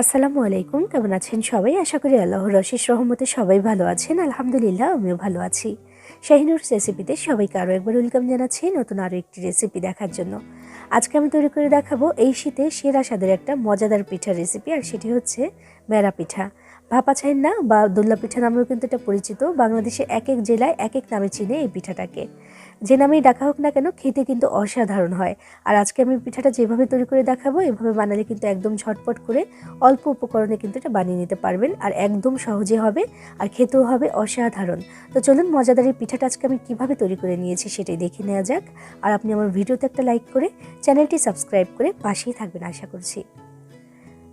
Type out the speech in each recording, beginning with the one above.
আসসালামু আলাইকুম, কেমন আছেন সবাই? আশা করি আল্লাহর রশিস রহমতে সবাই ভালো আছেন। আলহামদুলিল্লাহ, আমিও ভালো আছি। শাহিনুর রেসিপিতে সবাইকে আরও একবার ওয়েলকাম জানাচ্ছি নতুন আরও একটি রেসিপি দেখার জন্য। আজকে আমি তৈরি করে দেখাবো এই শীতে সেরা স্বাদের একটা মজাদার পিঠার রেসিপি আর সেটি হচ্ছে মেরা পিঠা। ভাপা ছাইন না বা দোল্লা পিঠা নামেও কিন্তু এটা পরিচিত। বাংলাদেশে এক এক জেলায় এক এক নামে চিনে এই পিঠাটাকে। যে নামেই ডাকা হোক না কেন, খেতে কিন্তু অসাধারণ হয়। আর আজকে আমি পিঠাটা যেভাবে তৈরি করে দেখাবো, এভাবে বানালে কিন্তু একদম ঝটপট করে অল্প উপকরণে কিন্তু এটা বানিয়ে নিতে পারবেন। আর একদম সহজে হবে, আর খেতেও হবে অসাধারণ। তো চলুন, মজাদার এই পিঠাটা আজকে আমি কীভাবে তৈরি করে নিয়েছি সেটাই দেখে নেওয়া যাক। আর আপনি আমার ভিডিওতে একটা লাইক করে চ্যানেলটি সাবস্ক্রাইব করে পাশেই থাকবেন, আশা করছি।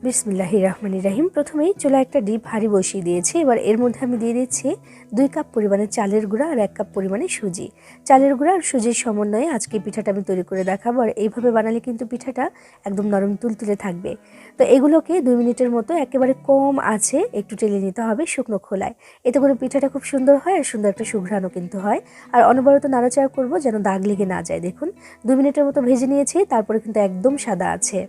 বিসমিল্লাহি রহমানি রাহিম। প্রথমেই চুলা একটা ডিপ হাঁড়ি বসিয়ে দিয়েছি। এবার এর মধ্যে আমি দিয়ে দিচ্ছি দুই কাপ পরিমাণে চালের গুঁড়া আর এক কাপ পরিমাণে সুজি। চালের গুঁড়া আর সুজির সমন্বয়ে আজকে পিঠাটা আমি তৈরি করে দেখাবো। আর এইভাবে বানালে কিন্তু পিঠাটা একদম নরম তুলতুলে থাকবে। তো এগুলোকে দুই মিনিটের মতো একেবারে কম আছে একটু টেলে নিতে হবে শুকনো খোলায়। এতে করে পিঠাটা খুব সুন্দর হয় আর সুন্দর একটা সুঘ্রাণও কিন্তু হয়। আর অনবরত নাড়াচাড়া করব যেন দাগ লেগে না যায়। দেখুন, দুই মিনিটের মতো ভেজে নিয়েছি, তারপরে কিন্তু একদম সাদা আছে।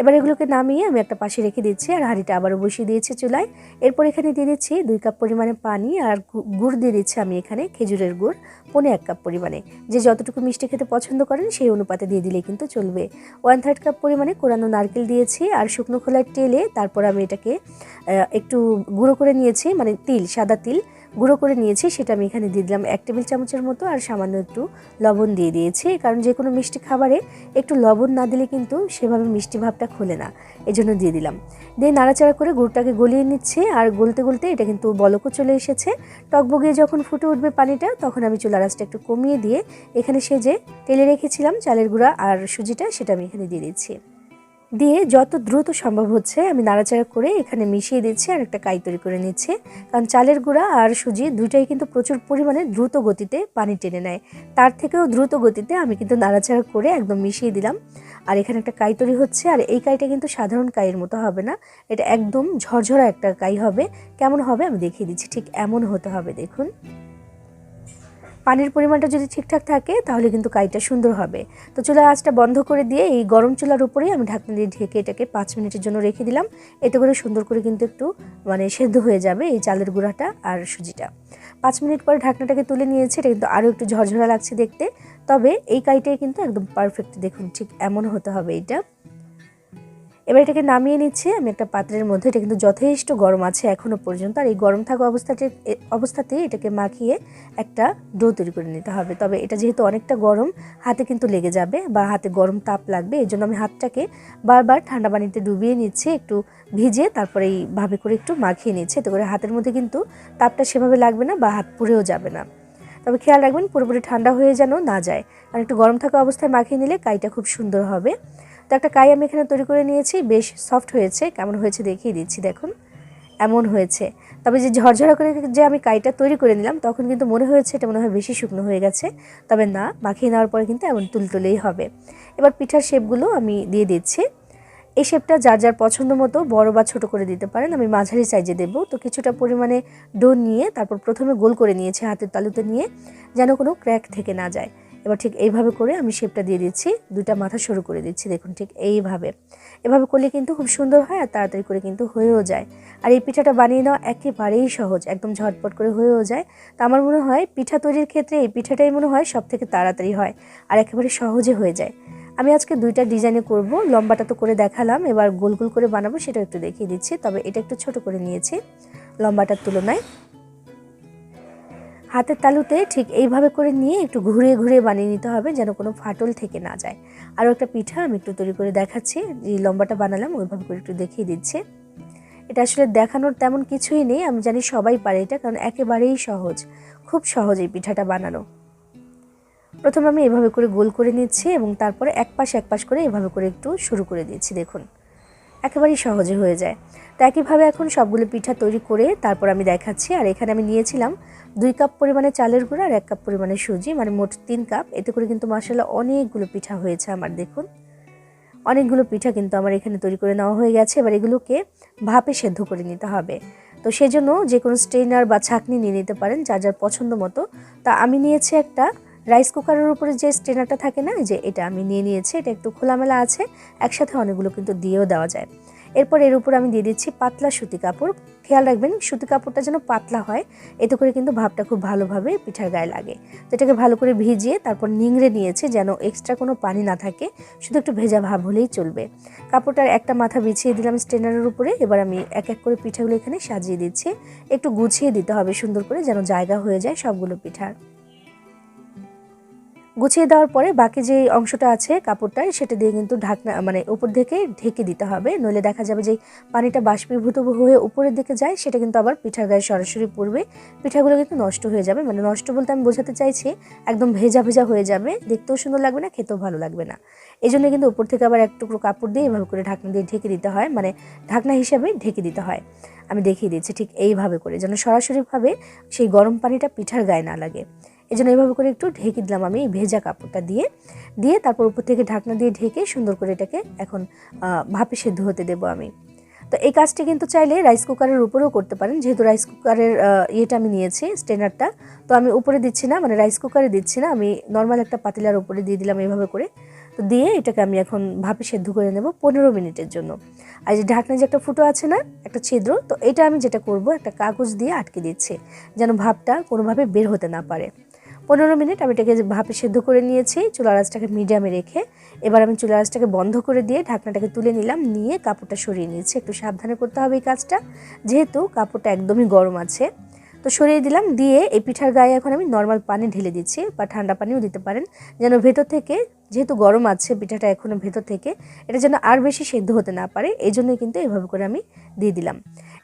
এবার এগুলোকে নামিয়ে আমি একটা পাশে রেখে দিচ্ছি, আর হাঁড়িটা আবারও বসিয়ে দিয়েছি চুলায়। এরপর এখানে দিয়ে দিচ্ছি দুই কাপ পরিমাণে পানি, আর গুড় দিয়ে দিচ্ছি আমি এখানে খেজুরের গুড়, পনে এক কাপ পরিমাণে। যে যতটুকু মিষ্টি খেতে পছন্দ করেন, সেই অনুপাতে দিয়ে দিলে কিন্তু চলবে। ওয়ান থার্ড কাপ পরিমাণে কোরানো নারকেল দিয়েছি, আর শুকনো খোলায় টেলে তারপর আমি এটাকে একটু গুঁড়ো করে নিয়েছি মানে তিল, সাদা তিল। গুঁড়ো করে নিয়েছি, সেটা আমি এখানে দিয়ে দিলাম এক টেবিল চামচের মতো, আর সামান্য একটু লবণ দিয়ে দিয়েছি। কারণ যে কোনো মিষ্টি খাবারে একটু লবণ না দিলে কিন্তু সেভাবে মিষ্টি ভাবটা খোলে না, এজন্য দিয়ে দিলাম। দিয়ে নাড়াচাড়া করে গুড়টাকে গলিয়ে নিচ্ছে, আর গলতে গলতে এটা কিন্তু বলকও চলে এসেছে। টকবগিয়ে যখন ফুটে উঠবে পানিটা, তখন আমি চুলা রাসটা একটু কমিয়ে দিয়ে এখানে সে যে তেলে রেখেছিলাম চালের গুঁড়া আর সুজিটা, সেটা আমি এখানে দিয়ে দিচ্ছি। দিয়ে যত দ্রুত সম্ভব হচ্ছে আমি নাড়াচাড়া করে এখানে মিশিয়ে দিচ্ছি আর একটা কাই তৈরি করে নিচ্ছি। কারণ চালের গুঁড়া আর সুজি দুইটাই কিন্তু প্রচুর পরিমাণে দ্রুত গতিতে পানি টেনে নেয়। তার থেকেও দ্রুত গতিতে আমি কিন্তু নাড়াচাড়া করে একদম মিশিয়ে দিলাম। আর এখানে একটা কাই তৈরি হচ্ছে আর এই কাইটা কিন্তু সাধারণ কাইয়ের মতো হবে না। এটা একদম ঝরঝরা একটা কাই হবে। কেমন হবে আমি দেখিয়ে দিচ্ছি। ঠিক এমন হতে হবে, দেখুন। পানির পরিমাণটা যদি ঠিকঠাক থাকে, তাহলে কিন্তু কাইটা সুন্দর হবে। তো চুলা আঁচটা বন্ধ করে দিয়ে এই গরম চুলার উপরেই আমি ঢাকনা দিয়ে ঢেকে এটাকে পাঁচ মিনিটের জন্য রেখে দিলাম। এতে করে সুন্দর করে কিন্তু একটু মানে সেদ্ধ হয়ে যাবে এই চালের গুঁড়াটা আর সুজিটা। পাঁচ মিনিট পরে ঢাকনাটাকে তুলে নিয়েছে, এটা কিন্তু আরও একটু ঝরঝরা লাগছে দেখতে। তবে এই কাইটাই কিন্তু একদম পারফেক্ট দেখুন ঠিক এমন হতে হবে এটা এবার এটাকে নামিয়ে নিচ্ছে। আমি একটা পাত্রের মধ্যে, এটা কিন্তু যথেষ্ট গরম আছে এখনও পর্যন্ত। আর এই গরম থাকা অবস্থাতে অবস্থাতে এটাকে মাখিয়ে একটা ডো তৈরি করে নিতে হবে। তবে এটা যেহেতু অনেকটা গরম, হাতে কিন্তু লেগে যাবে বা হাতে গরম তাপ লাগবে। এই জন্য আমি হাতটাকে বারবার ঠান্ডা পানিতে ডুবিয়ে নিচ্ছি, একটু ভিজে তারপরে এইভাবে করে একটু মাখিয়ে নিচ্ছে। এতে করে হাতের মধ্যে কিন্তু তাপটা সেভাবে লাগবে না বা হাত পুড়েও যাবে না। তবে খেয়াল রাখবেন পুরোপুরি ঠান্ডা হয়ে যেন না যায়। কারণ একটু গরম থাকা অবস্থায় মাখিয়ে নিলে কাইটা খুব সুন্দর হবে। তো একটা কাই আমি এখানে তৈরি করে নিয়েছি, বেশ সফট হয়েছে, কেমন হয়েছে দেখিয়ে দিচ্ছি, দেখুন। এমন হয়েছে। তবে যে ঝরঝরা করে যে আমি কাইটা তৈরি করে নিলাম, তখন কিন্তু মনে হয়েছে এটা মনে হয় বেশি শুকনো হয়ে গেছে। তবে না, মাখিয়ে নেওয়ার পরে কিন্তু এমন তুলতুলেই হবে। এবার পিঠার শেপগুলো আমি দিয়ে দিচ্ছি। এই শেপটা যার যার পছন্দ মতো, বড় বা ছোট করে দিতে পারেন। আমি মাঝারি সাইজে দেব। তো কিছুটা পরিমাণে ডো নিয়ে তারপর প্রথমে গোল করে নিয়েছি হাতের তালুতে নিয়ে, যেন কোনো ক্র্যাক থেকে না যায়। এবার ঠিক এইভাবে করে আমি শেপটা দিয়ে দিচ্ছি, দুইটা মাথা শুরু করে দিচ্ছি, দেখুন ঠিক এইভাবে। এভাবে করলে কিন্তু খুব সুন্দর হয় আর তাড়াতাড়ি করে কিন্তু হয়েও যায়। আর এই পিঠাটা বানিয়ে নেওয়া একেবারেই সহজ, একদম ঝটপট করে হয়েও যায়। তা আমার মনে হয় পিঠা তৈরির ক্ষেত্রে এই পিঠাটাই মনে হয় সব থেকে তাড়াতাড়ি হয় আর একেবারে সহজে হয়ে যায়। আমি আজকে দুইটা ডিজাইনে করব, লম্বাটা তো করে দেখালাম, এবার গোল গোল করে বানাবো সেটা একটু দেখিয়ে দিচ্ছি, তবে এটা একটু ছোট করে নিয়েছি, লম্বাটার তুলনায়। হাতের তালুতে ঠিক এইভাবে করে নিয়ে একটু ঘুরে ঘুরে বানিয়ে নিতে হবে যেন কোনো ফাটল থেকে না যায়। আরও একটা পিঠা আমি একটু তৈরি করে দেখাচ্ছি। যে লম্বাটা বানালাম, ওইভাবে করে একটু দেখিয়ে দিচ্ছে। এটা আসলে দেখানোর তেমন কিছুই নেই, আমি জানি সবাই পারে এটা কারণ একেবারেই সহজ, খুব সহজ এই পিঠাটা বানানো। প্রথমে আমি এভাবে করে গোল করে নিচ্ছি এবং তারপরে এক পাশ এক পাশ করে এভাবে করে একটু শুরু করে দিচ্ছি, দেখুন। একেবারেই সহজে হয়ে যায়। তো একইভাবে এখন সবগুলো পিঠা তৈরি করে তারপর আমি দেখাচ্ছি। আর এখানে আমি নিয়েছিলাম দুই কাপ পরিমাণে চালের গুঁড়ো আর এক কাপ পরিমাণে সুজি মানে মোট তিন কাপ। এতে করে কিন্তু মশলা অনেকগুলো পিঠা হয়েছে আমার, দেখুন। অনেকগুলো পিঠা কিন্তু আমার এখানে তৈরি করে নেওয়া হয়ে গেছে। এবার এগুলোকে ভাপে সেদ্ধ করে নিতে হবে। তো সেজন্য যে কোনো স্ট্রেনার বা ছাকনি নিয়ে নিতে পারেন, যার যার পছন্দ মতো। তা আমি নিয়েছি একটা রাইস কুকারের উপরে যে স্ট্রেনারটা থাকে না, যে এটা আমি নিয়ে নিয়েছি, এটা একটু খোলামেলা আছে, একসাথে অনেকগুলো কিন্তু দিয়েও দেওয়া যায়। এরপর এর উপর আমি দিয়ে দিচ্ছি পাতলা সুতি কাপড়। খেয়াল রাখবেন, সুতি কাপড়টা যেন পাতলা হয়, এতে করে কিন্তু ভাবটা খুব ভালোভাবে পিঠার গায়ে লাগে। তো এটাকে ভালো করে ভিজিয়ে তারপর নিংড়ে নিয়েছে যেন এক্সট্রা কোনো পানি না থাকে, শুধু একটু ভেজা ভাব হলেই চলবে। কাপড়টার একটা মাথা বিছিয়ে দিলাম স্টেনারের উপরে, এবার আমি এক এক করে পিঠাগুলো এখানে সাজিয়ে দিচ্ছি। একটু গুছিয়ে দিতে হবে সুন্দর করে যেন জায়গা হয়ে যায় সবগুলো পিঠার। গুছিয়ে দেওয়ার পরে বাকি যে অংশটা আছে কাপড়টায়, সেটা দিয়ে কিন্তু ঢাকনা মানে উপর থেকে ঢেকে দিতে হবে। নইলে দেখা যাবে যে পানিটা বাষ্পীভূত হয়ে উপরের দিকে যায়, সেটা কিন্তু আবার পিঠার গায়ে সরাসরি পড়বে। পিঠাগুলো কিন্তু নষ্ট হয়ে যাবে। মানে নষ্ট বলতে আমি বোঝাতে চাইছি, একদম ভেজা ভেজা হয়ে যাবে। দেখতেও সুন্দর লাগবে না, খেতেও ভালো লাগবে না। এই জন্য কিন্তু উপর থেকে আবার এক টুকরো কাপড় দিয়ে এভাবে করে ঢাকনা দিয়ে ঢেকে দিতে হয়। মানে ঢাকনা হিসাবে ঢেকে দিতে হয়। আমি দেখিয়ে দিচ্ছি ঠিক এইভাবে করে, যেন সরাসরিভাবে সেই গরম পানিটা পিঠার গায়ে না লাগে। এই জন্য এইভাবে করে একটু ঢেকে দিলাম আমি এই ভেজা কাপড়টা দিয়ে। দিয়ে তারপর উপর থেকে ঢাকনা দিয়ে ঢেকে সুন্দর করে এটাকে এখন ভাপে সেদ্ধ হতে দেবো আমি। তো এই কাজটি কিন্তু চাইলে রাইস কুকারের উপরেও করতে পারেন। যেহেতু রাইস কুকারের ইয়েটা আমি নিয়েছি স্টেনারটা তো আমি উপরে দিচ্ছি না মানে রাইস কুকারে দিচ্ছি না। আমি নর্মাল একটা পাতিলার উপরে দিয়ে দিলাম এইভাবে করে। তো দিয়ে এটাকে আমি এখন ভাপে সেদ্ধ করে নেব পনেরো মিনিটের জন্য। আর যে ঢাকনা যে একটা ফুটো আছে না, একটা ছিদ্র, তো এটা আমি যেটা করব, একটা কাগজ দিয়ে আটকে দিচ্ছি, যেন ভাপটা কোনোভাবে বের হতে না পারে। পনেরো মিনিট আমি এটাকে ভাপে সেদ্ধ করে নিয়েছি চুলা আঁচটাকে মিডিয়ামে রেখে এবার আমি চুলা আঁচটাকে বন্ধ করে দিয়ে ঢাকনাটাকে তুলে নিলাম, নিয়ে কাপড়টা সরিয়ে নিয়েছি। একটু সাবধানে করতে হবে এই কাজটা, যেহেতু কাপড়টা একদমই গরম আছে। তো সরিয়ে দিলাম, দিয়ে এই পিঠার গায়ে এখন আমি নর্মাল পানি ঢেলে দিচ্ছি, বা ঠান্ডা পানিও দিতে পারেন, যেন ভেতর থেকে যেহেতু গরম আছে, পিঠাটা এখনও ভেতর থেকে, এটা যেন আর বেশি সেদ্ধ হতে না পারে, এই জন্যই কিন্তু এইভাবে করে আমি দিয়ে দিলাম।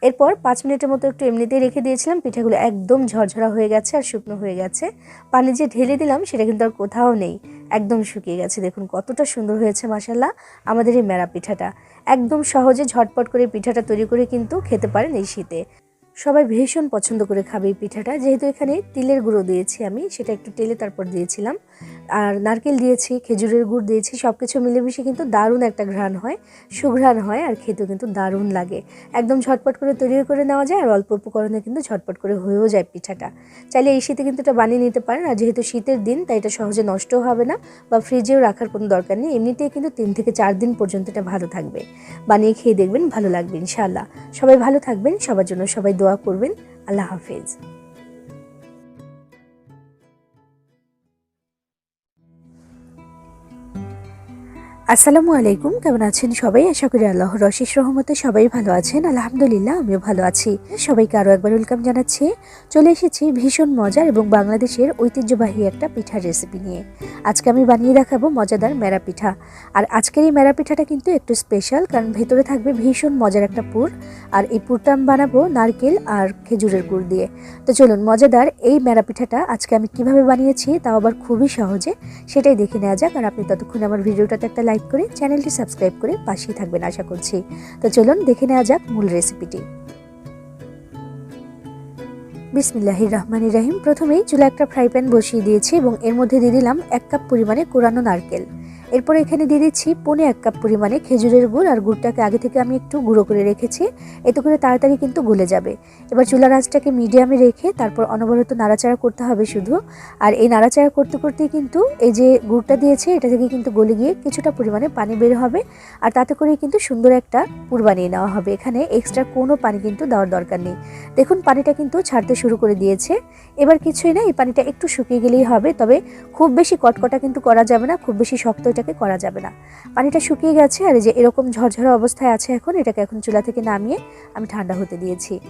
এরপর পাঁচ মিনিটের মতো একটু এমনিতেই রেখে দিয়েছিলাম, পিঠাগুলো একদম ঝরঝরা হয়ে গেছে আর শুকনো হয়ে গেছে। পানি যে ঢেলে দিলাম, সেটা কিন্তু আর কোথাও নেই, একদম শুকিয়ে গেছে। দেখুন কতটা সুন্দর হয়েছে মাসাল্লাহ আমাদের এই মেরা পিঠাটা। একদম সহজে ঝটপট করে পিঠাটা তৈরি করে কিন্তু খেতে পারেন এই শীতে। সবাই ভীষণ পছন্দ করে খাবে এই পিঠাটা। যেহেতু এখানে তিলের গুঁড়ো দিয়েছি আমি, সেটা একটু তেলে তারপর দিয়েছিলাম। আর নারকেল দিয়েছি, খেজুরের গুড় দিয়েছি সব কিছু মিলেমিশে কিন্তু দারুণ একটা ঘ্রাণ হয়, সুঘ্রাণ হয় আর খেতেও কিন্তু দারুণ লাগে। একদম ঝটপট করে তৈরি করে নেওয়া যায় আর অল্প উপকরণে কিন্তু ঝটপট করে হয়েও যায় পিঠাটা। চাইলে এই শীতে কিন্তু এটা বানিয়ে নিতে পারেন আর যেহেতু শীতের দিন, তাই এটা সহজে নষ্টও হবে না বা ফ্রিজেও রাখার কোনো দরকার নেই। এমনিতেই কিন্তু তিন থেকে চার দিন পর্যন্ত এটা ভালো থাকবে। বানিয়ে খেয়ে দেখবেন, ভালো লাগবে ইনশাআল্লাহ। সবাই ভালো থাকবেন, সবার জন্য সবাই দোয়া করবেন। আল্লাহ হাফেজ। আসসালামু আলাইকুম, কেমন আছেন সবাই? আশা করি আল্লাহ রশিস রহমতে সবাই ভালো আছেন। আলহামদুলিল্লাহ, আমিও ভালো আছি। সবাইকে আরও একবার ওয়েলকাম জানাচ্ছি। চলে এসেছি ভীষণ মজার এবং বাংলাদেশের ঐতিহ্যবাহী একটা পিঠার রেসিপি নিয়ে। আজকে আমি বানিয়ে দেখাবো মজাদার মেরা পিঠা। আর আজকের এই মেরা পিঠাটা কিন্তু একটু স্পেশাল, কারণ ভেতরে থাকবে ভীষণ মজার একটা পুর। আর এই পুরটা আমি বানাবো নারকেল আর খেজুরের গুড় দিয়ে। তো চলুন, মজাদার এই মেরা পিঠাটা আজকে আমি কীভাবে বানিয়েছি তাও আবার খুবই সহজে, সেটাই দেখে নেওয়া যাক। আর আপনি ততক্ষণ আমার ভিডিওটাতে একটা লাইক করে চ্যানেলটি সাবস্ক্রাইব করে পাশেই থাকবেন আশা করছি। তো চলুন দেখে নেওয়া যাক মূল রেসিপিটি বিসমিল্লাহির রহমানির রাহিম। প্রথমেই চুলা একটা ফ্রাই প্যান বসিয়ে দিয়েছি এবং এর মধ্যে দিয়ে দিলাম এক কাপ পরিমাণে কোরানো নারকেল। এরপর এখানে দিয়ে দিচ্ছি পনে এক কাপ পরিমাণে খেজুরের গুড় আর গুড়টাকে আগে থেকে আমি একটু গুঁড়ো করে রেখেছি। এতে করে তাড়াতাড়ি কিন্তু গলে যাবে। এবার চুলার আঁচটাকে মিডিয়ামে রেখে তারপর অনবরত নাড়াচাড়া করতে হবে শুধু। আর এই নাড়াচাড়া করতে করতে কিন্তু এই যে গুড়টা দিয়েছে, এটা থেকে কিন্তু গলে গিয়ে কিছুটা পরিমাণে পানি বের হবে। আর তাতে করে কিন্তু সুন্দর একটা পুর বানিয়ে নেওয়া হবে। এখানে এক্সট্রা কোনো পানি কিন্তু দেওয়ার দরকার নেই। দেখুন, পানিটা কিন্তু ছাড়তে শুরু করে দিয়েছে। এবার কিছুই না, এই পানিটা একটু শুকিয়ে গেলেই হবে। তবে খুব বেশি কটকটা কিন্তু করা যাবে না। খুব বেশি শক্ত এটাকে করা যাবে না। পানিটা শুকিয়ে গেছে আর যে এরকম ঝরঝরা অবস্থায় আছে এখন, এটাকে এখন চুলা থেকে নামিয়ে আমি ঠান্ডা হতে দিয়েছি।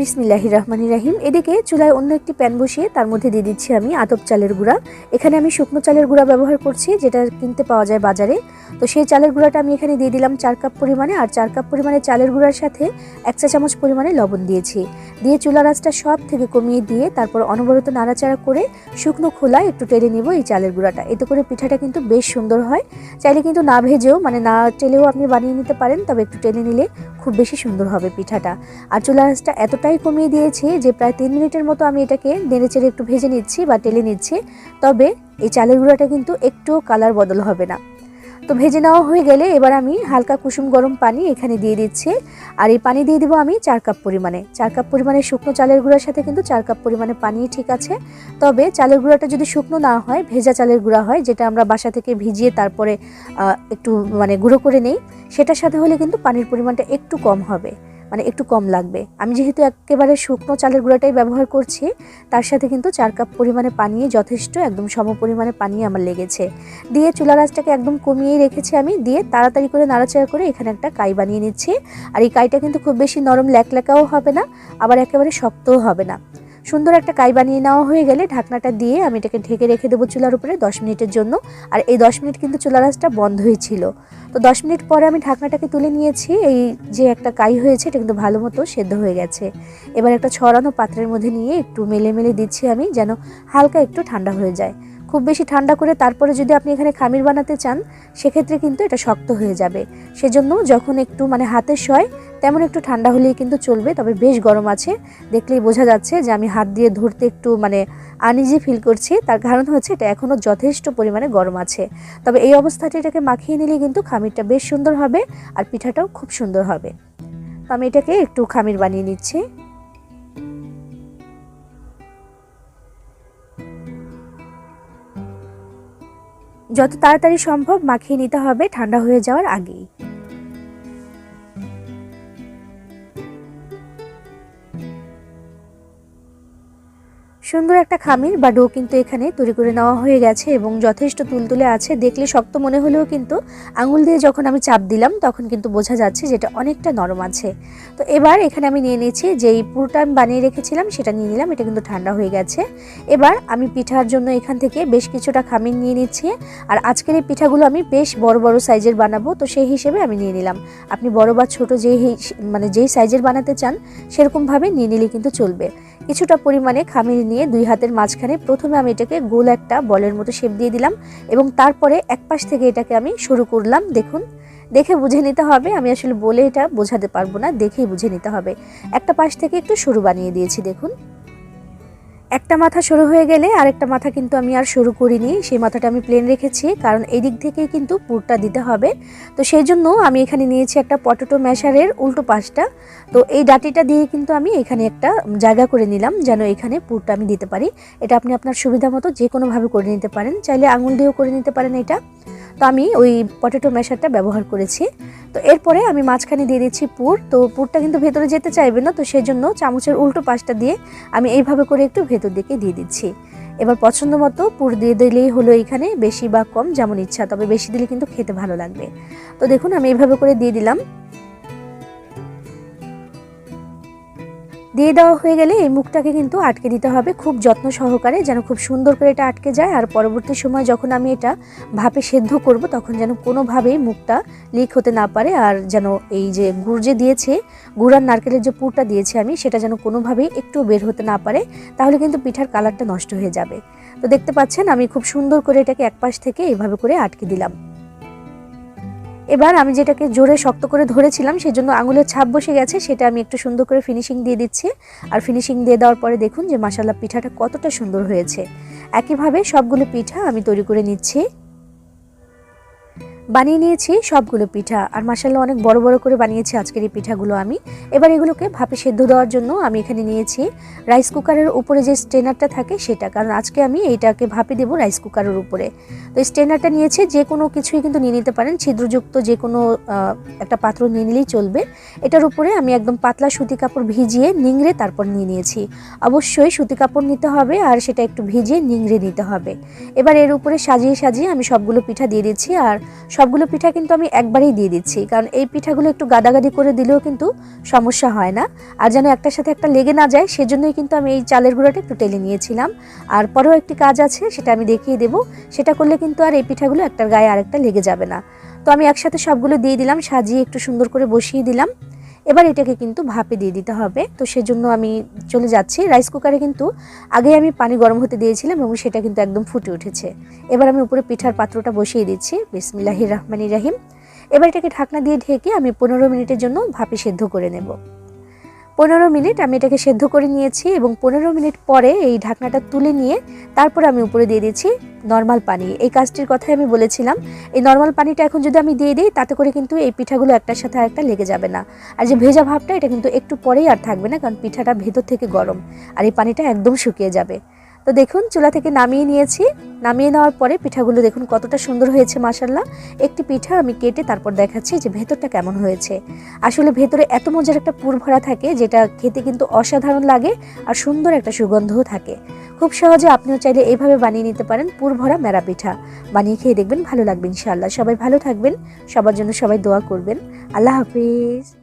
বিসমিল্লাহি রহমানি রাহিম। এদিকে চুলায় অন্য একটি প্যান বসিয়ে তার মধ্যে দিয়ে দিচ্ছি আমি আতপ চালের গুঁড়া। এখানে আমি শুকনো চালের গুঁড়া ব্যবহার করছি, যেটা কিনতে পাওয়া যায় বাজারে। তো সেই চালের গুঁড়াটা আমি এখানে দিয়ে দিলাম চার কাপ পরিমাণে। আর চার কাপ পরিমাণে চালের গুঁড়ার সাথে এক চা চামচ পরিমাণে লবণ দিয়েছি। দিয়ে চুলা আঁচটা সব থেকে কমিয়ে দিয়ে তারপর অনবরত নাড়াচাড়া করে শুকনো খোলায় একটু টেলে নেব এই চালের গুঁড়াটা। এতে করে পিঠাটা কিন্তু বেশ সুন্দর হয়। চাইলে কিন্তু না ভেজেও মানে না টেলেও আপনি বানিয়ে নিতে পারেন, তবে একটু টেলে নিলে খুব বেশি সুন্দর হবে পিঠাটা। আর চুলার আঁচটা এতটাই কমিয়ে দিয়েছি যে প্রায় তিন মিনিটের মতো আমি এটাকে নেড়ে চেড়ে একটু ভেজে নিচ্ছি বা টেলে নিচ্ছি। তবে এই চালের গুঁড়াটা কিন্তু একটু কালার বদল হবে না। তো ভেজে নেওয়া হয়ে গেলে এবার আমি হালকা কুসুম গরম পানি এখানে দিয়ে দিচ্ছি। আর এই পানি দিয়ে দেবো আমি চার কাপ পরিমাণে। চার কাপ পরিমাণে শুকনো চালের গুঁড়ার সাথে কিন্তু চার কাপ পরিমাণে পানি ঠিক আছে। তবে চালের গুঁড়াটা যদি শুকনো না হয়, ভেজা চালের গুঁড়া হয়, যেটা আমরা বাসা থেকে ভিজিয়ে তারপরে একটু মানে গুঁড়ো করে নেই, সেটার সাথে হলে কিন্তু পানির পরিমাণটা একটু কম হবে। মানে একটু কম লাগবে। আমি যেহেতু একেবারে শুকনো চালের গুঁড়াটাই ব্যবহার করছি, তার সাথে কিন্তু চার কাপ পরিমাণে পানি, যথেষ্ট একদম সম পরিমাণে পানি আমার লেগেছে। দিয়ে চুলা রাসটাকে একদম কমিয়েই রেখেছি আমি, দিয়ে তাড়াতাড়ি করে নাড়াচাড়া করে এখানে একটা কাই বানিয়ে নিচ্ছি। আর এই কাইটা কিন্তু খুব বেশি নরম ল্যাকল্যাকাও হবে না, আবার একেবারে শক্তও হবে না। সুন্দর একটা কাই বানিয়ে নেওয়া হয়ে গেলে ঢাকনাটা দিয়ে আমি এটাকে ঢেকে রেখে দেবো চুলার উপরে দশ মিনিটের জন্য। আর এই দশ মিনিট কিন্তু চুলা রাসটা বন্ধই ছিল। তো দশ মিনিট পরে আমি ঢাকনাটাকে তুলে নিয়েছি। এই যে একটা কাই হয়েছে, এটা কিন্তু ভালো মতো সেদ্ধ হয়ে গেছে। এবার একটা ছড়ানো পাত্রের মধ্যে নিয়ে একটু মেলে মেলে দিচ্ছি আমি, যেন হালকা একটু ঠান্ডা হয়ে যায়। খুব বেশি ঠান্ডা করে তারপরে যদি আপনি এখানে খামির বানাতে চান, সেক্ষেত্রে কিন্তু এটা শক্ত হয়ে যাবে। সেজন্য যখন একটু মানে হাতে সয় তেমন একটু ঠান্ডা হলেই কিন্তু চলবে, তবে বেশ গরম আছে। দেখলেই বোঝা যাচ্ছে যে আমি হাত দিয়ে ধরতে একটু মানে আনইজি ফিল করছি। তার কারণ হচ্ছে এটা এখনও যথেষ্ট পরিমাণে গরম আছে। তবে এই অবস্থাটি এটাকে মাখিয়ে নিলে কিন্তু খামিরটা বেশ সুন্দর হবে আর পিঠাটাও খুব সুন্দর হবে। তো আমি এটাকে একটু খামির বানিয়ে নিচ্ছি। যত তাড়াতাড়ি সম্ভব মাখিয়ে নিতে হবে ঠান্ডা হয়ে যাওয়ার আগেই। সুন্দর একটা খামির বা ডো কিন্তু এখানে তৈরি করে নেওয়া হয়ে গেছে এবং যথেষ্ট তুলতুলে আছে। দেখলে শক্ত মনে হলেও কিন্তু আঙুল দিয়ে যখন আমি চাপ দিলাম, তখন কিন্তু বোঝা যাচ্ছে যেটা অনেকটা নরম আছে। তো এবার এখানে আমি নিয়ে নিয়েছি যেই পুরোটা আমি বানিয়ে রেখেছিলাম, সেটা নিয়ে নিলাম, এটা কিন্তু ঠান্ডা হয়ে গেছে। এবার আমি পিঠার জন্য এখান থেকে বেশ কিছুটা খামির নিয়ে নিচ্ছি, আর আজকের এই পিঠাগুলো আমি বেশ বড় বড় সাইজের বানাবো, তো সেই হিসেবে আমি নিয়ে নিলাম। আপনি বড় বা ছোট যেই মানে যেই সাইজের বানাতে চান, সেরকমভাবে নিয়ে নিলে কিন্তু চলবে। কিছুটা পরিমাণে খামির নিয়ে দুই হাতের মাঝখানে প্রথমে আমি এটাকে গোল একটা বলের মতো শেপ দিয়ে দিলাম এবং তারপরে এক পাশ থেকে এটাকে আমি শুরু করলাম, দেখুন। দেখে বুঝে নিতে হবে, আমি আসলে বলে এটা বোঝাতে পারব না, দেখেই বুঝে নিতে হবে। একটা পাশ থেকে একটু শুরু বানিয়ে দিয়েছি, দেখুন। একটা মাথা শুরু হয়ে গেলে আরেকটা মাথা কিন্তু আমি আর শুরু করিনি। সেই মাথাটা আমি প্লেন রেখেছি, কারণ এই দিক থেকেই কিন্তু পুরটা দিতে হবে। তো সেই জন্য আমি এখানে নিয়েছি একটা পটেটো ম্যাশারের উল্টো পাশটা। তো এই ডাটিটা দিয়ে কিন্তু আমি এখানে একটা জায়গা করে নিলাম, যেন এখানে পুরটা আমি দিতে পারি। এটা আপনি আপনার সুবিধা মতো যে কোনোভাবে করে নিতে পারেন। চাইলে আঙুল দিয়েও করে নিতে পারেন এটা। তো আমি ওই পটেটো ম্যাশারটা ব্যবহার করেছি। তো এরপরে আমি মাঝখানে দিয়ে দিচ্ছি পুর। তো পুরটা কিন্তু ভেতরে যেতে চাইবে না, তো সেই জন্য চামচের উল্টো পাশটা দিয়ে আমি এইভাবে করে একটু ভেতর দিকে দিয়ে দিচ্ছি। এবার পছন্দ মতো পুর দিয়ে দিলেই হলো এখানে বেশি বা কম যেমন ইচ্ছা, তবে বেশি দিলে কিন্তু খেতে ভালো লাগবে। তো দেখুন, আমি এইভাবে করে দিয়ে দিলাম। দিয়ে দেওয়া হয়ে গেলে এই মুখটাকে কিন্তু আটকে দিতে হবে খুব যত্ন সহকারে, যেন খুব সুন্দর করে এটা আটকে যায়। আর পরবর্তী সময় যখন আমি এটা ভাপে সেদ্ধ করব, তখন যেন কোনোভাবেই মুখটা লিক হতে না পারে। আর যেন এই যে গুড় যে দিয়েছে, গুড় আর নারকেলের যে পুরটা দিয়েছি আমি, সেটা যেন কোনোভাবেই একটু বের হতে না পারে, তাহলে কিন্তু পিঠার কালারটা নষ্ট হয়ে যাবে। তো দেখতে পাচ্ছেন, আমি খুব সুন্দর করে এটাকে এক পাশ থেকে এইভাবে করে আটকে দিলাম। এবার আমি যেটাকে জোরে শক্ত করে ধরেছিলাম সেই জন্য আঙুলের ছাপ বসে গেছে, সেটা আমি একটু সুন্দর করে ফিনিশিং দিয়ে দিচ্ছি। আর ফিনিশিং দিয়ে দেওয়ার পরে দেখুন যে মাসাল্লা পিঠাটা কতটা সুন্দর হয়েছে। একইভাবে সবগুলো পিঠা আমি তৈরি করে নিচ্ছি। বানিয়ে নিয়েছি সবগুলো পিঠা। আর মাসাল্লাহ অনেক বড় বড় করে বানিয়েছি আজকের এই পিঠাগুলো আমি। এবার এগুলোকে ভাপে সেদ্ধ দেওয়ার জন্য আমি এখানে নিয়েছি রাইস কুকারের উপরে যে স্টেনারটা থাকে সেটা। কারণ আজকে আমি এইটাকে ভাপে দেবো রাইস কুকারের উপরে। তো স্টেনারটা নিয়েছি, যে কোনো কিছুই কিন্তু নিয়ে নিতে পারেন। ছিদ্রযুক্ত যে কোনো একটা পাত্র নিয়ে নিলেই চলবে। এটার উপরে আমি একদম পাতলা সুতি কাপড় ভিজিয়ে নিংড়ে তারপর নিয়ে নিয়েছি। অবশ্যই সুতি কাপড় নিতে হবে আর সেটা একটু ভিজিয়ে নিংড়ে নিতে হবে। এবার এর উপরে সাজিয়ে সাজিয়ে আমি সবগুলো পিঠা দিয়ে দিচ্ছি। আর সবগুলো পিঠা কিন্তু আমি একবারেই দিয়ে দিচ্ছি। কারণ এই পিঠাগুলো একটু গাদাগাদি করে দিলেও কিন্তু সমস্যা হয় না। আর যেন একটার সাথে একটা লেগে না যায়, সেজন্যই কিন্তু আমি এই চালের গুঁড়োটা একটু টেলে নিয়েছিলাম। আর পরেও একটি কাজ আছে, সেটা আমি দেখিয়ে দেবো। সেটা করলে কিন্তু আর এই পিঠাগুলো একটার গায়ে আরেকটা লেগে যাবে না। তো আমি একসাথে সবগুলো দিয়ে দিলাম, সাজিয়ে একটু সুন্দর করে বসিয়ে দিলাম। এবার এটাকে কিন্তু ভাপে দিয়ে দিতে হবে। তো সেজন্য আমি চলে যাচ্ছি। রাইস কুকারে কিন্তু আগে আমি পানি গরম হতে দিয়েছিলাম এবং সেটা কিন্তু একদম ফুটে উঠেছে। এবার আমি উপরে পিঠার পাত্রটা বসিয়ে দিচ্ছি। বিসমিল্লাহির রহমানির রাহিম। এবার এটাকে ঢাকনা দিয়ে ঢেকে আমি পনেরো মিনিটের জন্য ভাপে সেদ্ধ করে নেব। পনেরো মিনিট আমি এটাকে সেদ্ধ করে নিয়েছি এবং পনেরো মিনিট পরে এই ঢাকনাটা তুলে নিয়ে তারপর আমি উপরে দিয়ে দিয়েছি নর্মাল পানি। এই কাজটির কথাই আমি বলেছিলাম। এই নর্মাল পানিটা এখন যদি আমি দিয়ে দিই, তাতে করে কিন্তু এই পিঠাগুলো একটার সাথে আরেকটা লেগে যাবে না। আর যে ভেজা ভাবটা, এটা কিন্তু একটু পরেই আর থাকবে না, কারণ পিঠাটা ভেতর থেকে গরম। আর এই পানিটা একদম শুকিয়ে যাবে। তো দেখুন, চুলা থেকে নামিয়ে নিয়েছি। নামিয়ে নেওয়ার পরে পিঠাগুলো দেখুন কতটা সুন্দর হয়েছে মাসাল্লাহ একটি পিঠা আমি কেটে তারপর দেখাচ্ছি যে ভেতরটা কেমন হয়েছে। আসলে ভেতরে এত মজার একটা পুর ভরা থাকে, যেটা খেতে কিন্তু অসাধারণ লাগে আর সুন্দর একটা সুগন্ধও থাকে। খুব সহজে আপনিও চাইলে এইভাবে বানিয়ে নিতে পারেন পুর ভরা মেরা পিঠা। বানিয়ে খেয়ে দেখবেন, ভালো লাগবে ইনশাআল্লাহ। সবাই ভালো থাকবেন, সবার জন্য সবাই দোয়া করবেন। আল্লাহ হাফিজ।